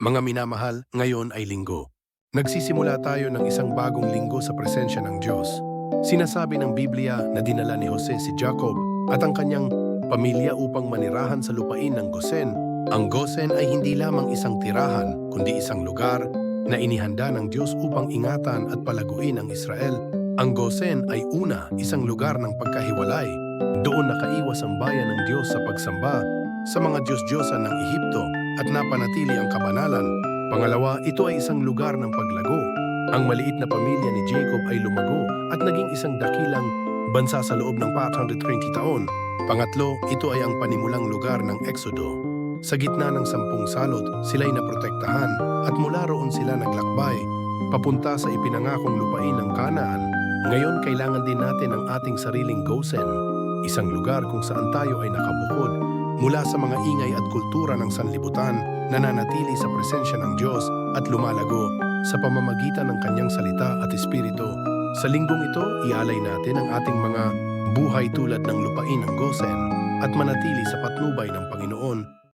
Mga minamahal, ngayon ay linggo. Nagsisimula tayo ng isang bagong linggo sa presensya ng Diyos. Sinasabi ng Biblia na dinala ni Jose si Jacob at ang kanyang pamilya upang manirahan sa lupain ng Gosen. Ang Gosen ay hindi lamang isang tirahan, kundi isang lugar na inihanda ng Diyos upang ingatan at palaguin ang Israel. Ang Gosen ay una, isang lugar ng pagkahiwalay. Doon nakaiwas ang bayan ng Diyos sa pagsamba sa mga Diyos-Diyosan ng Ehipto at napanatili ang kabanalan. Pangalawa, ito ay isang lugar ng paglago. Ang maliit na pamilya ni Jacob ay lumago at naging isang dakilang bansa sa loob ng 420 taon. Pangatlo, ito ay ang panimulang lugar ng Exodo. Sa gitna ng sampung salot, sila'y naprotektahan at mula roon sila naglakbay, papunta sa ipinangakong lupain ng Kanaan. Ngayon, kailangan din natin ang ating sariling Gosen, isang lugar kung saan tayo ay nakabukod mula sa mga ingay at kultura ng sanlibutan, nananatili sa presensya ng Diyos at lumalago sa pamamagitan ng kanyang salita at espiritu. Sa linggong ito, ialay natin ang ating mga buhay tulad ng lupain ng Gosen at manatili sa patnubay ng Panginoon